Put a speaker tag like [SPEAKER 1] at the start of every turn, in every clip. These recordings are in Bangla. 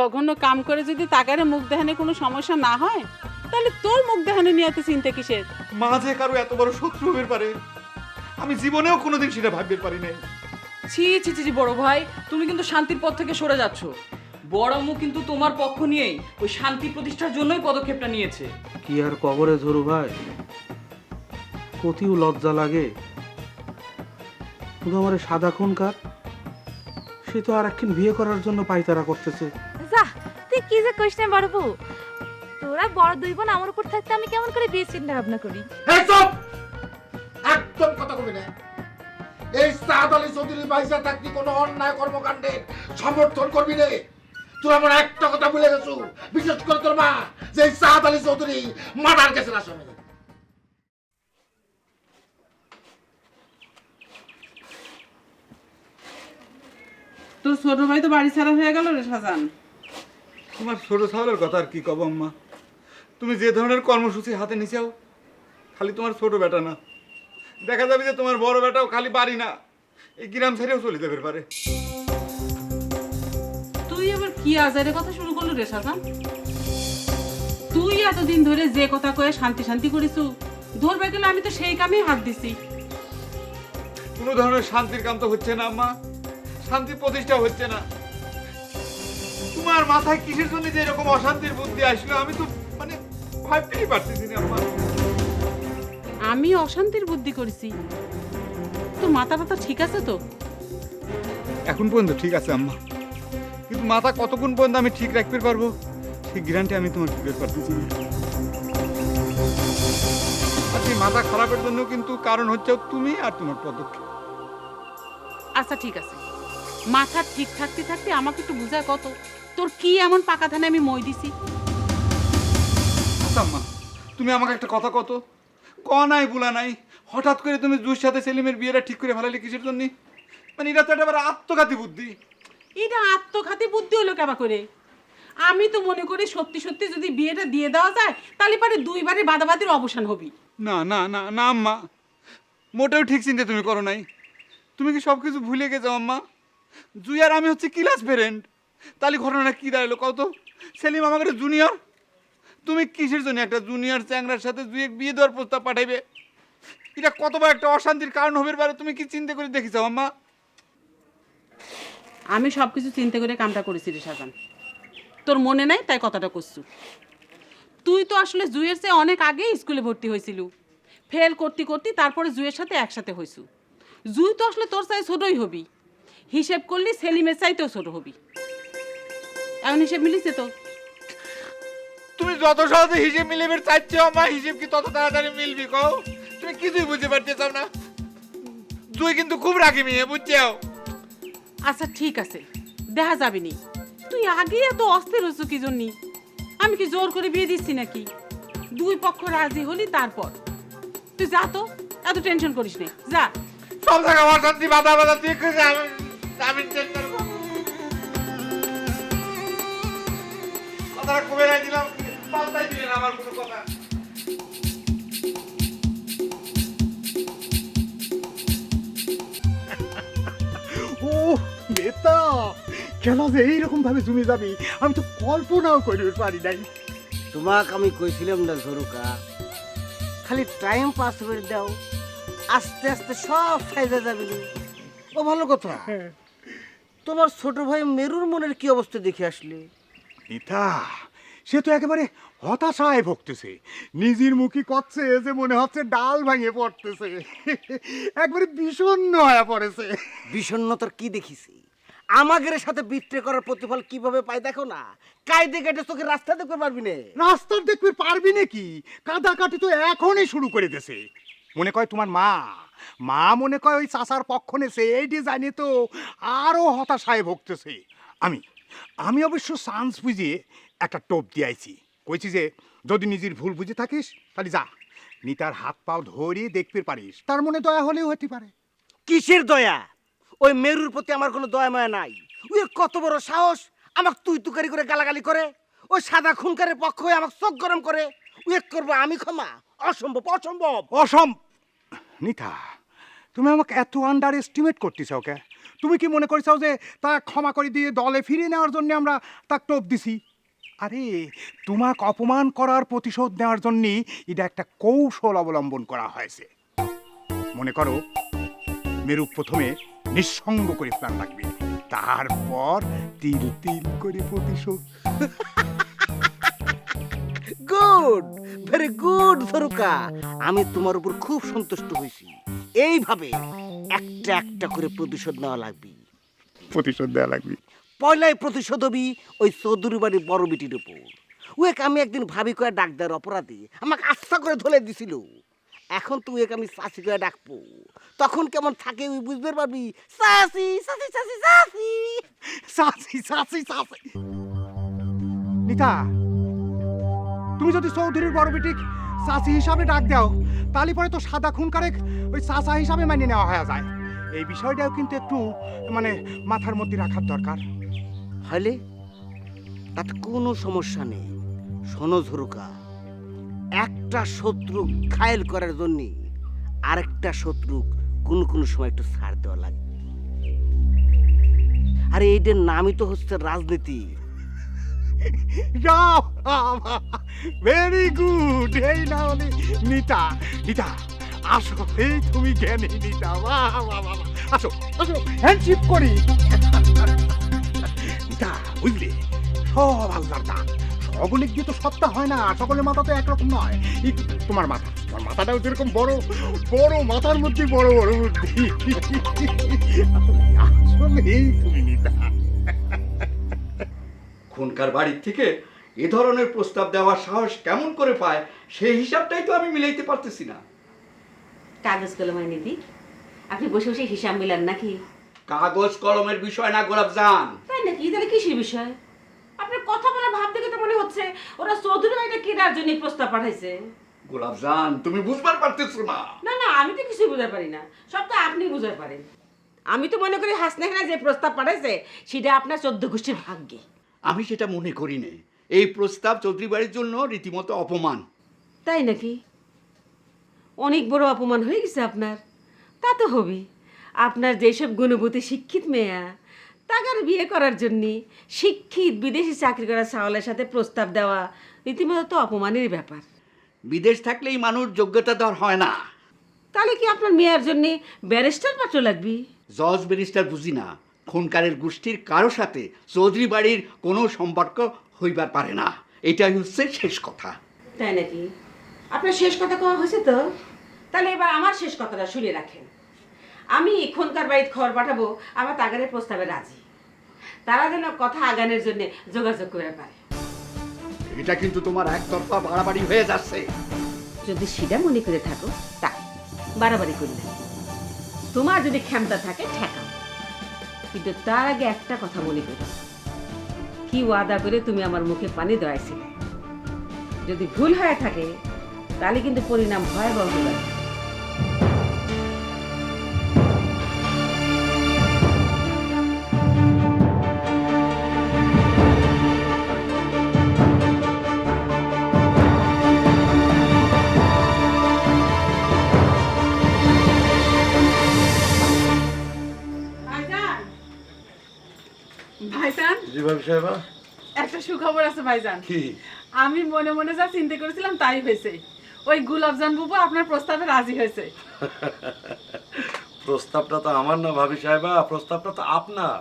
[SPEAKER 1] জঘন্য কাম করে যদি তাকারে মুখ দেখানে কোনো সমস্যা না হয় তাহলে তোর মুখ দেখানে নিয়ে এত চিন্তা কিসের?
[SPEAKER 2] মা যে কারও এত বড় শত্রু হতে পারে আমি জীবনেও কোনোদিন সেটা ভাবতে পারি নাই।
[SPEAKER 3] ছি ছি ছি ছি, বড় ভাই তুমি কিন্তু শান্তির পথ থেকে সরে যাচ্ছ। বড় আম্মু কিন্তু তোমার পক্ষ নিয়েই ওই শান্তি প্রতিষ্ঠার জন্যই পদক্ষেপটা নিয়েছে।
[SPEAKER 4] কি আর কবরে ধরু ভাই? কতিও লজ্জা লাগে। শুধু আমার সাদা খুন কার? সে তো আর একদিন বিয়ে করার জন্য পাইতারা করতেছে।
[SPEAKER 5] যা তুই কি যে কইস না বড় বউ? তোরা বড় দুই বোন আমার উপর থাকতে আমি কেমন করে বিয়ে চিন্তা ভাবনা করি?
[SPEAKER 6] এই চুপ! একদম কথা কবি না। এই সাদ আলী চৌধুরী বাইসা থাকতে কোনো অন্যায় কর্মকাণ্ডের সমর্থন করবি রে? তুই আমার একটা কথা ভুলে গেছু। বিশেষ করে তোর মা যে এই সাদ আলী চৌধুরী মার্ডার আসামে
[SPEAKER 1] তোর ছোট ভাই তো বাড়ি ছাড়া হয়ে গেল রে সাজান।
[SPEAKER 2] তোমার ছোট ছাওয়ালের কথা আর কি কব আম্মা? তুমি যে ধরনের কর্মসূচি হাতে নিচাও খালি তোমার ছোট বেটা না। দেখা যাবে যে তোমার বড় বেটাও খালি বাড়ি না এই গ্রাম ছেড়েও চলে যাবে পারে।
[SPEAKER 1] তুই এবার কি আজারে কথা শুরু করল রে সাজান তুই এতদিন ধরে যে কথা কয়ে শান্তি শান্তি করিছু ধরবে গেলে আমি তো সেই কামেই হাত দিছি।
[SPEAKER 2] কোনো ধরনের শান্তির কাম তো হচ্ছে না আম্মা। শান্তি প্রতিষ্ঠা হচ্ছে না। তোমার মাথায় কিসের জন্য যে এরকম অশান্তির বুদ্ধি আসলো? আমি তো মানে ভাবতেই পারতেছি না আম্মা।
[SPEAKER 1] আমি অশান্তির বুদ্ধি করেছি। তো মাথা ব্যথা ঠিক আছে তো?
[SPEAKER 2] এখন পর্যন্ত ঠিক আছে আম্মা। কিন্তু মাথা কতক্ষণ পর্যন্ত আমি ঠিক রাখতে পারব সেই গ্যারান্টি আমি তোমার দিতে পারতেছি না আর সেই মাথা খারাপের জন্য কিন্তু কারণ হচ্ছে তুমি আর তোমার পদক্ষেপ।
[SPEAKER 1] আচ্ছা ঠিক আছে। মাথা ঠিক থাকতে থাকতে আমাকে একটু বুঝা কত? তোর কি এমন পাকা ধানে আমি মই দিছি?
[SPEAKER 2] আচ্ছা আম্মা তুমি আমাকে একটা কথা কত ক নাই বলা নাই হঠাৎ করে তুমি জুর সাথে সেলিমের বিয়েটা ঠিক করে ফেলালে কিসের জন্য? মানে এটা তো একটা আত্মঘাতী বুদ্ধি।
[SPEAKER 1] এটা আত্মঘাতী বুদ্ধি হলো কেবা করে? আমি তো মনে করি সত্যি সত্যি যদি বিয়েটা দিয়ে দেওয়া যায় তাহলে পারে দুইবারে বাদাবাদির অবসান হবি।
[SPEAKER 2] না না না না আম্মা মোটেও ঠিক চিন্তা তুমি করো নাই। তুমি কি সব কিছু ভুলে গেছো আম্মা? জুই আর আমি হচ্ছে ক্লাস ফ্রেন্ড। তাহলে ঘটনা কি দাঁড়াল কত সেলিম আমাকে জুনিয়র তুমি কিসের জন্য একটা জুনিয়র চ্যাংরার সাথে জুই বিয়ে দেওয়ার প্রস্তাব পাঠাইবে? এটা কতবার একটা অশান্তির কারণ হবে পারে তুমি কি চিন্তা করে দেখেছ আম্মা?
[SPEAKER 1] আমি সব কিছু চিন্তা করে কামটা করেছি রে সাজান। তোর মনে নাই তাই কথাটা করছু তুই তো আসলে জুয়ের চেয়ে অনেক আগেই স্কুলে ভর্তি হয়েছিল। ফেল করতে করতে তারপরে জুয়ের সাথে একসাথে হয়েছু জুই তো আসলে তোর চাই ছোটই হবি। হিসেব করলি সেলিমের চাইতেও ছোট হবি। এমন হিসেব মিলিছে তো?
[SPEAKER 2] তুমি যত সহজে হিসেব মিলিবে চাইছো আমার হিসেব কি তত তাড়াতাড়ি মিলবি কও? তুমি কিছুই বুঝতে পারতেছ না। তুই কিন্তু খুব রাগি মেয়ে বুঝছ
[SPEAKER 1] আচ্ছা ঠিক আছে। দেখা যাবে নি। তুই আগে এত অস্থির হচ্ছ কি জন্যি আমি কি জোর করে বিয়ে দিচ্ছি নাকি? দুই পক্ষ রাজি হলি তারপর। তুই যা তো এত টেনশন করিস নে। যা।
[SPEAKER 2] সব জায়গায় অশান্তি বাধা বাধা তুই আমি টেনশন কথাটা কমে রাখ দিলাম। পাল্টাই দিলেন আমার কোনো কথা।
[SPEAKER 7] ও খেলা যে এইরকম ভাবে জমে যাবে? আমি তো কল্পনাও করতে পারি নাই।
[SPEAKER 8] তোমাক আমি কইছিলাম না ঝরুকা খালি টাইম পাস করে দাও। আস্তে আস্তে সব ফায়দা যাবে ও ভালো কথা। তোমার ছোট ভাই মেরুর মনের কি অবস্থা দেখে আসলে?
[SPEAKER 7] নেতা সে তো একেবারে হতাশায় ভুগতেছে। নিজের মুখী করছে যে মনে হচ্ছে ডাল ভাঙে পড়তেছে। একবারে বিষণ্ণ হয়ে পড়েছে।
[SPEAKER 8] বিষণ্ণতার কি দেখিছি? আমাদের সাথে বিট্রে করার প্রতিফল কীভাবে পাই দেখো না? কায়দে কেটে তোকে রাস্তা দেখতে পারবি না।
[SPEAKER 7] রাস্তা দেখবে পারবি না কি? কাদা কাটি তো এখনই শুরু করে দেছে মনে কয় তোমার মা? মা মনে কয় ওই চাষার পক্ষ নেছে এই ডিজাইনে তো আরও হতাশায় ভুগতেছে। আমি আমি অবশ্য চান্স বুঝিয়ে একটা টোপ দিয়েছি। কইছি যে যদি নিজের ভুল বুঝে থাকিস তাহলে যা নিতার হাত পাও ধরে দেখতে পারিস। তার মনে দয়া হলেও হতে পারে।
[SPEAKER 8] কিসের দয়া? ওই মেরুর প্রতি আমার কোনো দয়া মায়া নাই। ওই কত বড় সাহস আমাকে তুই তুকারি করে গালাগালি করে। ওই সাদা খুনকারের পক্ষ হয়ে আমাকে চোখ গরম করে। উয়েক করব আমি ক্ষমা। অসম্ভব অসম্ভব।
[SPEAKER 7] অসম নিতা তুমি আমাকে এত আন্ডার এস্টিমেট করতেছ ওকে তুমি কি মনে করছ যে তা ক্ষমা করে দিয়ে দলে ফিরিয়ে নেওয়ার জন্য আমরা তা টোপ দিছি? আরে, তোমাকে অপমান করার প্রতিশোধ নেওয়ার জন্য এটা একটা কৌশল অবলম্বন করা হয়েছে। মনে করো মেরু প্রথমে নিঃসঙ্গ করে প্ল্যান লাগবে তারপর তিল তিল করে প্রতিশোধ।
[SPEAKER 8] গুড, ভেরি গুড সরুকা আমি তোমার উপর খুব সন্তুষ্ট হয়েছি। এইভাবে একটা একটা করে প্রতিশোধ নেওয়া লাগবে।
[SPEAKER 7] প্রতিশোধ দেওয়া লাগবে।
[SPEAKER 8] পয়লায় প্রতিশোধ হবি ওই চৌধুরী বাড়ির বড় বিটির উপর। উয়েক আমি একদিন ভাবি করে ডাক দেওয়ার অপরাধী আমাকে আস্থা করে ধরে দিছিল। এখন তুই এক আমি চাষি করে ডাকবো। তখন কেমন থাকে ওই বুঝতে পারবি? চাষি চাষি চাষি চাষি
[SPEAKER 7] সাসি সাসি সাসি। নিতা তুমি যদি চৌধুরীর বড় বেটিক চাষি হিসাবে ডাক দাও। তাহলে পরে তো সাদা খুন কারেক ওই চাষা হিসাবে মানিয়ে নেওয়া হয়ে যায়। এই বিষয়টাও কিন্তু একটু মানে মাথার মধ্যে রাখার দরকার।
[SPEAKER 8] হলে তাতে কোনো সমস্যা নেই। শোনো ঝুরুকা একটা শত্রু ঘায়েল করার জন্য আরেকটা শত্রু কোন কোন সময় একটু ছাড় দেওয়া লাগে। আরে এইটার নামই তো হচ্ছে রাজনীতি।
[SPEAKER 7] ভেরি গুড এই না হলে নিতা নিতা আসো। এই তুমি জ্ঞানী নিতা বাহ। আসো আসো। হ্যান্ডশিপ করি। নিতা বুঝলে? সব আল্লাহর দান। সকলে দিয়ে তো সবটা হয় না। সকলের মাথা তো একরকম নয়। তোমার মাথা। তোমার মাথাটাও যেরকম বড় বড় মাথার মধ্যে বড় বড় বুদ্ধি। আসলে এই তুমি নিতা
[SPEAKER 9] খুনকার বাড়ির থেকে এ ধরনের প্রস্তাব দেওয়ার সাহস কেমন করে পায় সেই হিসাবটাই তো আমি মিলাইতে পারতেছি না।
[SPEAKER 10] কাগজ কলমের নিধি আপনি বসে বসে হিসাব মিলান নাকি?
[SPEAKER 9] কাগজ কলমের বিষয় না গোলাপ জান।
[SPEAKER 10] তাই নাকি? তাহলে কিসের বিষয়? আপনার কথা বলার ভাব দেখে তো মনে হচ্ছে ওরা চৌধুরী বাড়িটা কেনার জন্য প্রস্তাব পাঠাইছে?
[SPEAKER 9] গোলাপ জান তুমি বুঝবার পারতেছো না।
[SPEAKER 10] না না আমি তো কিছুই বুঝতে পারি না। সব তো আপনি বুঝতে পারেন। আমি তো মনে করি হাসনাখানা যে প্রস্তাব পাঠাইছে সেটা আপনার চোদ্দ গোষ্ঠীর ভাগ্যে।
[SPEAKER 9] আমি সেটা মনে করি নে এই প্রস্তাব চৌধুরী বাড়ির জন্য রীতিমতো অপমান।
[SPEAKER 10] তাই নাকি? অনেক বড় অপমান হয়ে গেছে আপনার। তা তো হবে আপনার যেসব গুণবতী শিক্ষিত মেয়া তাকার বিয়ে করার জন্য শিক্ষিত বিদেশি চাকরি করা চাওয়ালের সাথে প্রস্তাব দেওয়া রীতিমতো তো অপমানের ব্যাপার।
[SPEAKER 9] বিদেশ থাকলেই মানুষ যোগ্যতা দর হয় না।
[SPEAKER 10] তাহলে কি আপনার মেয়ের জন্য ব্যারিস্টার পাত্র লাগবে?
[SPEAKER 9] জজ ব্যারিস্টার বুঝি না। খুনকারের গোষ্ঠীর কারও সাথে চৌধুরী বাড়ির কোনো সম্পর্ক হইবার পারে না। এটাই হচ্ছে শেষ কথা।
[SPEAKER 10] তাই নাকি? আপনার শেষ কথা কওয়া হয়েছে তো? তাহলে এবার আমার শেষ কথাটা শুনে রাখেন। আমি এখনকার বাড়িতে খবর পাঠাবো আমার তাগারের প্রস্তাবে রাজি। তারা যেন কথা আগানের জন্য যোগাযোগ করে পারে।
[SPEAKER 9] এটা কিন্তু তোমার একতরফা বাড়াবাড়ি হয়ে যাচ্ছে।
[SPEAKER 10] যদি সেটা মনে করে থাকো তা বাড়াবাড়ি করলে তোমার যদি ক্ষমতা থাকে ঠেকাও। কিন্তু তার আগে একটা কথা মনে করো। কি ওয়াদা করে তুমি আমার মুখে পানি দেওয়াইছিলে? যদি ভুল হয়ে থাকে, তাহলে কিন্তু পরিণাম ভয়াবহ পারে
[SPEAKER 11] সাহেবা
[SPEAKER 1] একটা সুখবর আছে ভাইজান।
[SPEAKER 11] কি?
[SPEAKER 1] আমি মনে মনে যা চিন্তা করেছিলাম তাই হয়েছে। ওই গুলাবজান বুবু আপনার প্রস্তাবে রাজি হয়েছে।
[SPEAKER 11] প্রস্তাবটা তো আমার না ভাবি সাহেবা প্রস্তাবটা তো আপনার।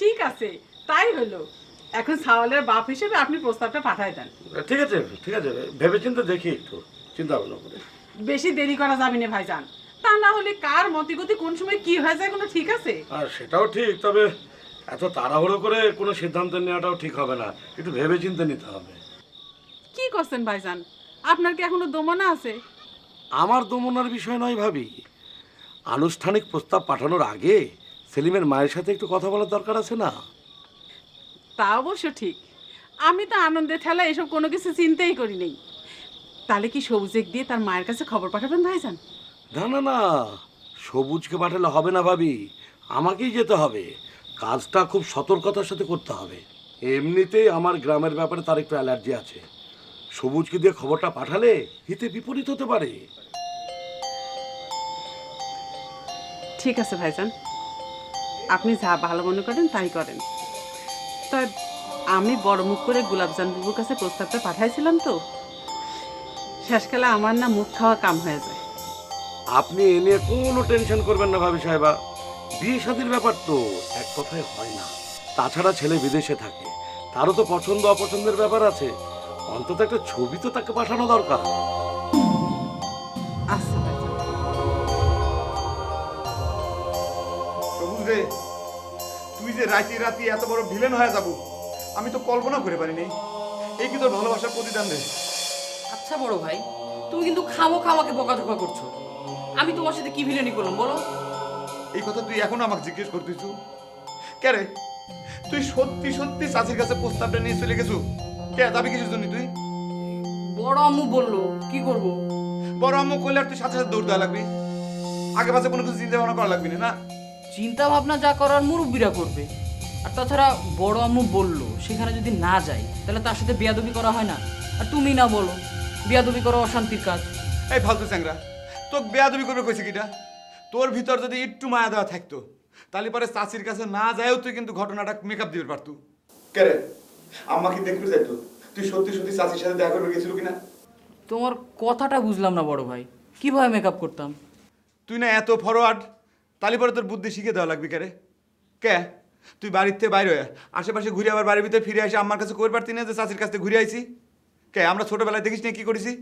[SPEAKER 1] ঠিক আছে তাই হলো। এখন সাওয়ালের বাপ হিসেবে আপনি প্রস্তাবটা পাঠাই দেন।
[SPEAKER 11] ঠিক আছে ঠিক আছে ভেবে চিন্তে দেখি একটু চিন্তা ভাবনা করে।
[SPEAKER 1] বেশি দেরি করা যাবে না ভাইজান। তা না হলে কার মতিগতি কোন সময় কি হয়ে যায় কোনো ঠিক আছে?
[SPEAKER 11] আর সেটাও ঠিক তবে এত তাড়াহুড়ো করে কোনো সিদ্ধান্ত নেওয়াটাও ঠিক হবে না। একটু ভেবে চিন্তে নিতে হবে।
[SPEAKER 1] কি করছেন ভাইজান? আপনার কি এখনও দমনা আছে?
[SPEAKER 11] আমার দমনার বিষয় নয় ভাবি। আনুষ্ঠানিক প্রস্তাব পাঠানোর আগে সেলিমের মায়ের সাথে একটু কথা বলার দরকার আছে না?
[SPEAKER 1] তা অবশ্য ঠিক। আমি তো আনন্দে ঠেলা এসব কোনো কিছু চিন্তাই করি নেই। তাহলে কি সবুজেক দিয়ে তার মায়ের কাছে খবর পাঠাবেন ভাইজান?
[SPEAKER 11] না না না। সবুজকে পাঠালে হবে না ভাবি। আমাকেই যেতে হবে। কাজটা খুব সতর্কতার সাথে করতে হবে। এমনিতেই আমার গ্রামের ব্যাপারে তার একটু অ্যালার্জি আছে। সবুজকে দিয়ে খবরটা পাঠালে হিতে বিপরীত হতে পারে।
[SPEAKER 1] ঠিক আছে ভাইজান। আপনি যা ভালো মনে করেন তাই করেন। তা আমি বড় মুখ করে গোলাপজান বাবুর কাছে প্রস্তাবটা পাঠাইছিলাম তো। শেষকালে আমার না মুখ খাওয়া কাম হয়ে যায়।
[SPEAKER 11] আপনি এ নিয়ে কোনো টেনশন করবেন না ভাবি সাহেবা। বিয়ে শাদির ব্যাপার তো এক কথায় হয় না। তাছাড়া ছেলে বিদেশে থাকে। তারও তো পছন্দ অপছন্দের ব্যাপার আছে। অন্তত একটা ছবি তো তাকে পাঠানো দরকার।
[SPEAKER 1] আচ্ছা
[SPEAKER 2] রে তুই যে রাতি রাতি এত বড় ভিলেন হয়ে যাব আমি তো কল্পনা করে পারিনি। এই কি তোর ভালোবাসার প্রতিদান রে?
[SPEAKER 3] আচ্ছা বড় ভাই তুমি কিন্তু খামো খামাকে বকাঝকা করছ। আমি তোমার সাথে কি ভিলেনি করলাম বলো?
[SPEAKER 2] এই কথা তুই এখনও আমাকে জিজ্ঞেস করতেছু? কে রে তুই সত্যি সত্যি চাষির কাছে প্রস্তাবটা নিয়ে চলে গেছু? কে যাবি কিছুর জন্য তুই?
[SPEAKER 3] বড় আম্মু বলল কি করব?
[SPEAKER 2] বড় আম্মু কইলে আর তুই সাথে সাথে দৌড় দেওয়া লাগবি। আগে পাশে কোনো কিছু চিন্তা ভাবনা করা লাগবি না না?
[SPEAKER 3] চিন্তা ভাবনা যা করার মুরব্বীরা করবে। আর তাছাড়া বড় আম্মু বলল সেখানে যদি না যাই তাহলে তার সাথে বিয়াদবি করা হয় না। আর তুমি না বলো বিয়াদবি করা অশান্তির কাজ।
[SPEAKER 2] এই ফালতু চ্যাংরা তোকে বেয়াদবি করবে কইছে কিটা? তোর ভিতর যদি একটু মায়া দেওয়া থাকতো তাহলে পরে চাষির কাছে না যায়ও তুই কিন্তু ঘটনাটা মেকআপ দিতে পারতু। কে রে? আমাকে দেখতে যাইতো তুই সত্যি সত্যি চাষির সাথে দেখা করবে গেছিল কিনা?
[SPEAKER 3] তোমার কথাটা বুঝলাম না বড় ভাই। কীভাবে মেকআপ করতাম?
[SPEAKER 2] তুই না এত ফরওয়ার্ড তাহলে পরে তোর বুদ্ধি শিখে দেওয়া লাগবে কে রে? কে? তুই বাড়ির থেকে বাইরে হয়ে আশেপাশে ঘুরে আবার বাড়ির ভিতরে ফিরে আসে আমার কাছে কই পারতি না যে চাষির কাছ থেকে ঘুরে আইছি। কে আমরা ছোটবেলায় দেখিস না কী করেছি?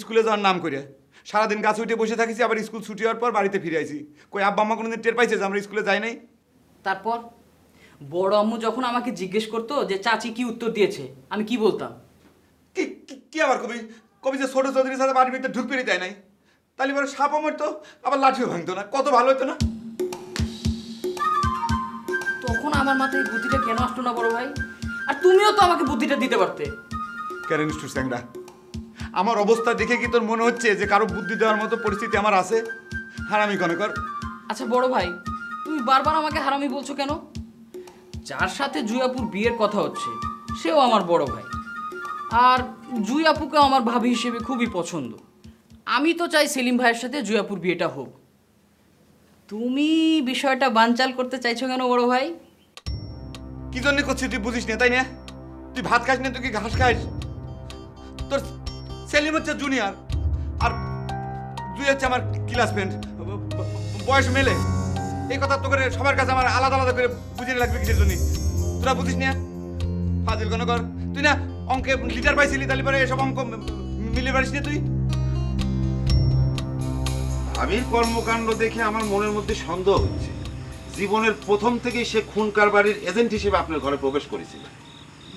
[SPEAKER 2] স্কুলে যাওয়ার নাম করে সারাদিন গাছ উঠে বসে থাকিছি আবার স্কুল ছুটি হওয়ার পর বাড়িতে ফিরে আইছি। কই আব্বা আম্মা কোনোদিন টের পাইছে যে আমরা স্কুলে যাই নাই?
[SPEAKER 3] তারপর? বড় আম্মু যখন আমাকে জিজ্ঞেস করতো যে চাচি কি উত্তর দিয়েছে? আমি কি বলতাম?
[SPEAKER 2] কি কি- কি আবার কবি? কবি যে ছোট চৌধুরীর সাথে বাড়ির ভিতরে ঢুক পেরে দেয় নাই। তাহলে পরে সাপও মরতো আবার লাঠিও ভাঙতো না। কত ভালো হতো না?
[SPEAKER 3] তখন আমার মাথায় এই বুদ্ধিটা কেন আসলো না বড় ভাই? আর তুমিও তো আমাকে বুদ্ধিটা দিতে পারতে।
[SPEAKER 2] কেন নিষ্ঠুর স্যাংরা? আমার অবস্থা দেখে কি তোর মনে হচ্ছে যে কারও বুদ্ধি দেওয়ার মতো পরিস্থিতি আমার আছে? হারামি কনে কর।
[SPEAKER 3] আচ্ছা বড় ভাই তুমি বারবার আমাকে হারামি বলছো কেন? যার সাথে জুয়াপুর বিয়ের কথা হচ্ছে সেও আমার বড় ভাই। আর জুয়াপুকে আমার ভাবি হিসেবে খুবই পছন্দ। আমি তো চাই সেলিম ভাইয়ের সাথে জুয়াপুর বিয়েটা হোক। তুমি বিষয়টা বানচাল করতে চাইছো কেন বড় ভাই?
[SPEAKER 2] কি জন্য করছিস? তুই বুঝিস না তাই না? তুই ভাত খাস না তুই কি ঘাস খাস? তোর সেলিম হচ্ছে জুনিয়র আর তুই হচ্ছে আমার ক্লাসমেট বয়স মেলে। এই কথা তো করে সবার কাছে আমার আলাদা আলাদা করে বুঝিয়ে লাগবে কিসের জন্য। তোরা বুঝিস না? ফাজিল কোনো কর তুই না অঙ্কে লিটার পাইছিলি তাহলে পরে এসব অঙ্ক মিলে পারিস না তুই।
[SPEAKER 6] ভাবির কর্মকাণ্ড দেখে আমার মনের মধ্যে সন্দেহ হচ্ছে। জীবনের প্রথম থেকেই সে খুন কারবারির এজেন্ট হিসেবে আপনার ঘরে প্রবেশ করেছিল।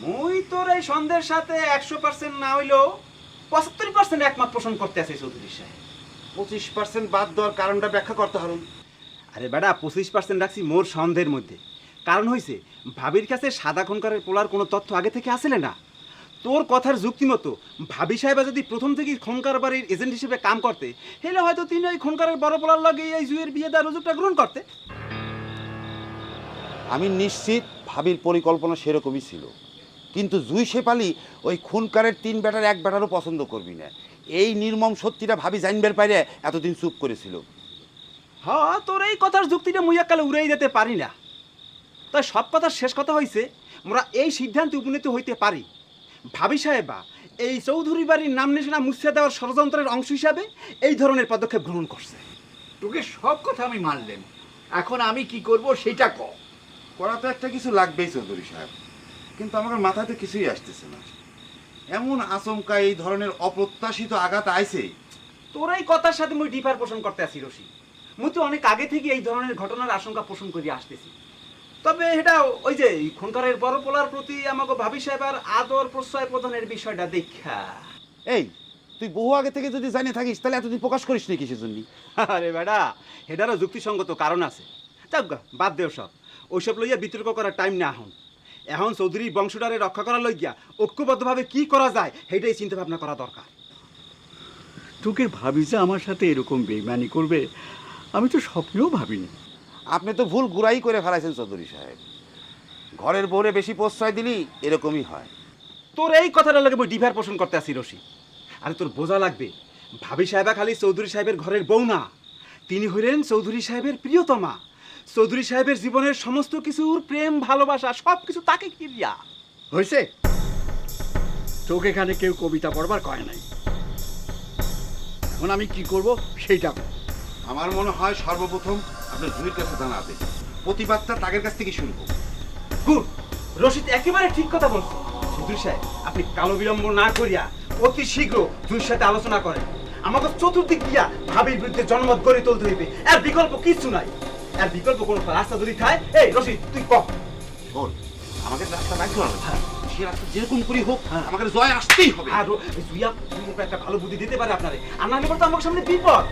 [SPEAKER 12] মুই তোর এই সন্দেহের সাথে একশো পার্সেন্ট না হইলেও পঁচাত্তর পার্সেন্ট একমত পোষণ করতে আছে চৌধুরী সাহেব।
[SPEAKER 6] পঁচিশ পার্সেন্ট বাদ দেওয়ার কারণটা ব্যাখ্যা করতে হারুন।
[SPEAKER 12] আরে বেটা, পঁচিশ পার্সেন্ট রাখছি মোর সন্দেহের মধ্যে। কারণ হয়েছে ভাবির কাছে সাদা খনকারের পোলার কোনো তথ্য আগে থেকে আসলে না। তোর কথার যুক্তি মতো ভাবি সাহেবা যদি প্রথম থেকেই খনকার বাড়ির এজেন্ট হিসেবে কাম করতে, হেলে হয়তো তিনি ওই খনকারের বড় পোলার লাগে এই জুয়ের বিয়ে দেওয়ার সুযোগটা গ্রহণ করতে।
[SPEAKER 6] আমি নিশ্চিত ভাবির পরিকল্পনা সেরকমই ছিল। কিন্তু জুই শেপালি ওই খুনকারের তিন ব্যাটার এক ব্যাটারও পছন্দ করবি না। এই নির্মম সত্যিটা ভাবি জানবার পাইরে এতদিন চুপ করেছিল।
[SPEAKER 12] হ্যাঁ তোর এই কথার যুক্তিটা মুই এককালে উড়াই যেতে পারি না। তাই সব কথার শেষ কথা হয়েছে মোরা এই সিদ্ধান্তে উপনীত হইতে পারি। ভাবি সাহেবা এই চৌধুরী বাড়ির নাম নিশানা মুছিয়ে দেওয়ার ষড়যন্ত্রের অংশ হিসাবে এই ধরনের পদক্ষেপ গ্রহণ করছে।
[SPEAKER 7] তোকে সব কথা আমি মানলাম। এখন আমি কি করব সেটা ক।
[SPEAKER 6] করা তো একটা কিছু লাগবেই চৌধুরী সাহেব। কিন্তু আমার মাথাতে কিছুই আসতেছে না। এমন আচমকা এই ধরনের অপ্রত্যাশিত আঘাত আইছে।
[SPEAKER 12] তোর এই কথার সাথে মুই ডিফার পোষণ করতে আসি রশি। মুই তো অনেক আগে থেকে এই ধরনের ঘটনার আশঙ্কা পোষণ করে আসতেছি। তবে এটা ওই যে খনকারের বড় পোলার প্রতি আমাকে ভাবি সাহেবার আদর প্রশ্রয় প্রদানের বিষয়টা দেখা।
[SPEAKER 6] এই তুই বহু আগে থেকে যদি জানিয়ে থাকিস তাহলে এতদিন প্রকাশ করিস নি কিসের জন্য?
[SPEAKER 12] আরে বেটা এটারও যুক্তিসঙ্গত কারণ আছে। যাক বাদ দেও সব। ওইসব লইয়া বিতর্ক করার টাইম না এখন। এখন চৌধুরী বংশটারে রক্ষা করার লইয়া ঐক্যবদ্ধভাবে কি করা যায় সেটাই চিন্তা ভাবনা করা দরকার।
[SPEAKER 9] তোকে ভাবি যে আমার সাথে এরকম বেইমানি করবে আমি তো স্বপ্নেও ভাবিনি।
[SPEAKER 6] আপনি তো ভুল গুড়াই করে ফেলাইছেন চৌধুরী সাহেব। ঘরের বউরে বেশি প্রশ্রয় দিলি এরকমই হয়।
[SPEAKER 12] তোর এই কথাটা লাগে মই ডিভার পোষণ করতে আসি রশি। আরে তোর বোঝা লাগবে ভাবি সাহেবা খালি চৌধুরী সাহেবের ঘরের বউ না তিনি হইলেন চৌধুরী সাহেবের প্রিয়তমা। চৌধুরী সাহেবের জীবনের সমস্ত কিছুর প্রেম ভালোবাসা সব কিছু তাকে কিরিয়া
[SPEAKER 9] হয়েছে? তোকে এখানে কেউ কবিতা পড়বার কয় নাই। এখন আমি কি করব সেইটা
[SPEAKER 6] আমার মনে হয় সর্বপ্রথম আপনার জুয়ের কাছে জানাবে প্রতিবাদটা তাদের কাছ থেকে শুনব
[SPEAKER 12] গুড। রশিদ একেবারে ঠিক কথা বলছে। চৌধুরী সাহেব আপনি কালো বিলম্ব না করিয়া অতি শীঘ্র দুই সাথে আলোচনা করেন। আমাকে চতুর্দিক দিয়া ভাবির বিরুদ্ধে জনমত গড়ে তুলতে হইবে। আর বিকল্প কিছু নাই। আর বিকল্প কোনো রাস্তা যদি থাকে এই রশিদ তুই কহ
[SPEAKER 6] বল আমাকে রাস্তা রাখতে হবে সে রাস্তা যেরকম করি হোক আমাকে জয় আসতেই হবে।
[SPEAKER 12] আর জুইয়া একটা ভালো বুদ্ধি দিতে পারে আপনারে। আর না হলে তো আমার সামনে বিপদ।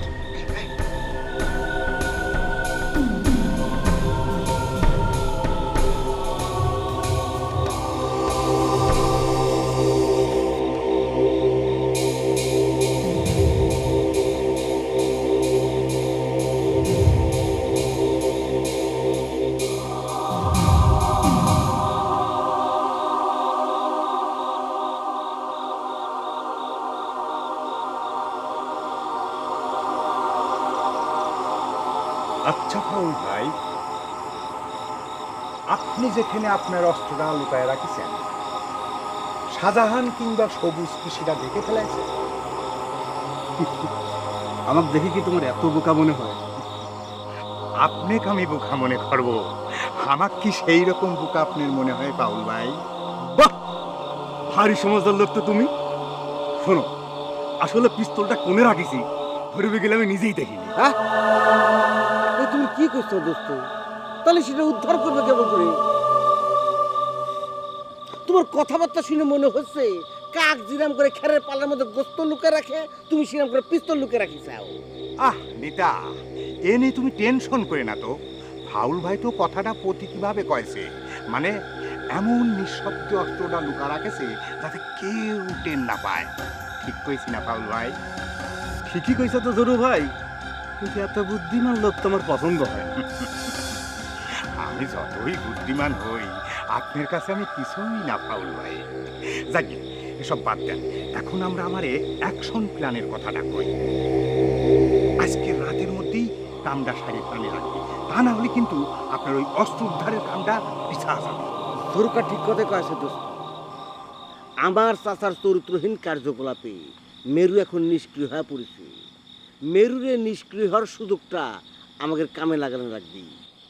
[SPEAKER 7] যেখানে আপনার অস্ত্রটা লুকায় রাখিছেন? শাহজাহান কিংবা সবুজ কি সেটা দেখে ফেলেছে?
[SPEAKER 12] আমার দেখে কি তোমার এত বোকা মনে হয়?
[SPEAKER 7] আপনাকে আমি বোকা মনে করব। আমার কি সেই রকম বোকা আপনার মনে হয় পাউল ভাই?
[SPEAKER 12] বাহ! ভারী সমজদার লোক তো তুমি। শোনো আসলে পিস্তলটা কোনে রাখিছি? ধরে গেলে আমি নিজেই দেখিনি
[SPEAKER 8] হ্যাঁ? এ তুমি কি করছ দোস্ত? তাহলে সেটা উদ্ধার করবে কেমন করে? তোমার কথাবার্তা শুনে মনে হচ্ছে কাক জিরাম করে খেরের পাল্লার মধ্যে গোস্ত লুকে রাখে তুমি সিরাম করে পিস্তল লুকে রাখি চাও
[SPEAKER 7] আহ নিতা এ নিয়ে তুমি টেনশন করে না তো। ফাউল ভাই তো কথাটা প্রতীকীভাবে কয়েছে। মানে এমন নিঃশব্দ অস্ত্রটা লুকা রাখেছে যাতে কেউ টেন না পায়। ঠিক কইছি না ফাউল ভাই?
[SPEAKER 12] ঠিকই কইছো তো জরু ভাই কিন্তু এত বুদ্ধিমান লোক তোমার পছন্দ হয়।
[SPEAKER 7] আমি যতই বুদ্ধিমান হই আপনার কাছে আমি কিছুই না ফাউল ভাই। যাকে এসব বাদ দেন। এখন আমরা আমারে অ্যাকশন প্ল্যানের কথাটা কই। আজকে রাতের মধ্যেই কামটা সারি প্ল্যানে রাখবে তা না হলে কিন্তু আপনার ওই অস্ত্র উদ্ধারের কামটা পিছা যাবে।
[SPEAKER 8] ধরুকা ঠিক কথা কয়েছে দোস্ত। আমার চাচার চরিত্রহীন কার্যকলাপে মেরু এখন নিষ্ক্রিয় হয়ে পড়েছে। মেরুরে নিষ্ক্রিয় হওয়ার সুযোগটা আমাদের কামে লাগানো লাগবে।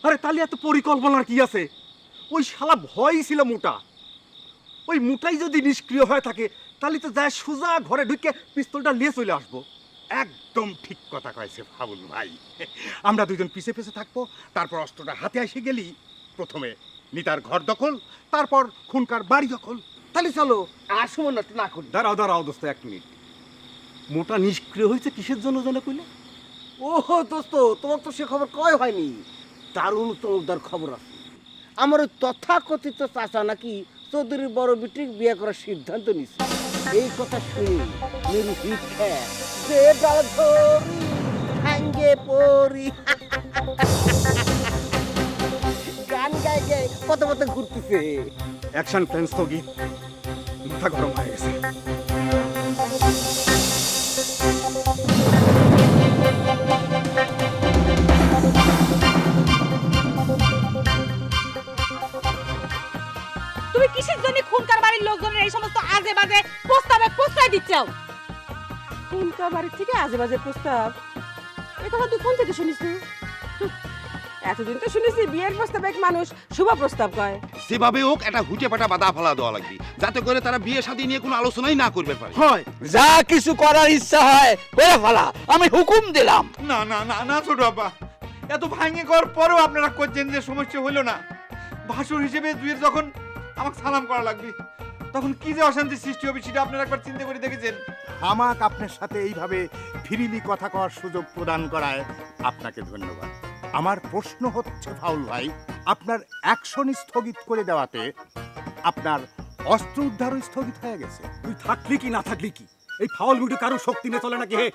[SPEAKER 12] আরে তাহলে এত পরিকল্পনার কি আছে? ওই শালা ভয়ই ছিল মোটা। ওই মোটাই যদি নিষ্ক্রিয় হয়ে থাকে তাহলে তো যায় সোজা ঘরে ঢুকে পিস্তলটা নিয়ে চলে আসব।
[SPEAKER 7] একদম ঠিক কথা কয়েছে ফাউল ভাই। আমরা দুজন পিছে পিছে থাকব তারপর অস্ত্রটা হাতে এসে গেলি। প্রথমে নিতার ঘর দখল তারপর খুনকার বাড়ি দখল।
[SPEAKER 8] তাহলে চলো আর সময় নষ্ট না করি।
[SPEAKER 12] দাঁড়াও দাঁড়াও দোস্ত এক মিনিট। মোটা নিষ্ক্রিয় হয়েছে কিসের জন্য জানা কইলে?
[SPEAKER 8] ওহো দোস্ত তোমার তো সে খবর কয় হয়নি। দারুণ চমকদার খবর আছে। আমার ওই তথাকথিত চাচা নাকি চৌধুরীর বড় বিটিক বিয়ে করার সিদ্ধান্ত নিছে। এই কথা শুনে মেরু ভাঙ্গে পড়ি। গান গায় পথে পথে ঘুরতেছে।
[SPEAKER 12] অ্যাকশন প্ল্যান স্থগিত মাথা গরম হয়ে গেছে।
[SPEAKER 5] প্রস্তাবে প্রশ্রয় দিচ্ছাও খুনকার বাড়ির থেকে আজে বাজে প্রস্তাব। এই কথা তুই কোন থেকে শুনিস তুই? এতদিন তো শুনেছি বিয়ের প্রস্তাবে এক মানুষ শুভ প্রস্তাব কয়।
[SPEAKER 6] সেভাবে হোক একটা হুটে পাটা বাধা ফেলা দেওয়া লাগবে। যাতে করে তারা বিয়ে শাদী নিয়ে কোনো আলোচনাই না করবে পারে।
[SPEAKER 9] হয়। যা কিছু করার ইচ্ছা হয় করে ফেলা। আমি হুকুম দিলাম।
[SPEAKER 2] না না না না ছোট বাবা এত ভাঙে করার পরেও আপনারা করছেন যে সমস্যা হলো না। ভাসুর হিসেবে জুয়ের যখন আমাকে সালাম করা লাগবে তখন কি যে অশান্তি সৃষ্টি হবে সেটা আপনারা একবার চিন্তা করে দেখেছেন?
[SPEAKER 7] আমাক আপনার সাথে এইভাবে ফিরিলি কথা কওয়ার সুযোগ প্রদান করায় আপনাকে ধন্যবাদ। আমার প্রশ্ন হচ্ছে ফাউল ভাই আপনার অ্যাকশন স্থগিত করে দেওয়াতে আপনার অস্ত্র উদ্ধারও স্থগিত হয়ে গেছে।
[SPEAKER 12] তুই থাকলি কি না থাকলি কি? এই ফাউল মিটু কারও শক্তি নিয়ে চলে নাকি হে?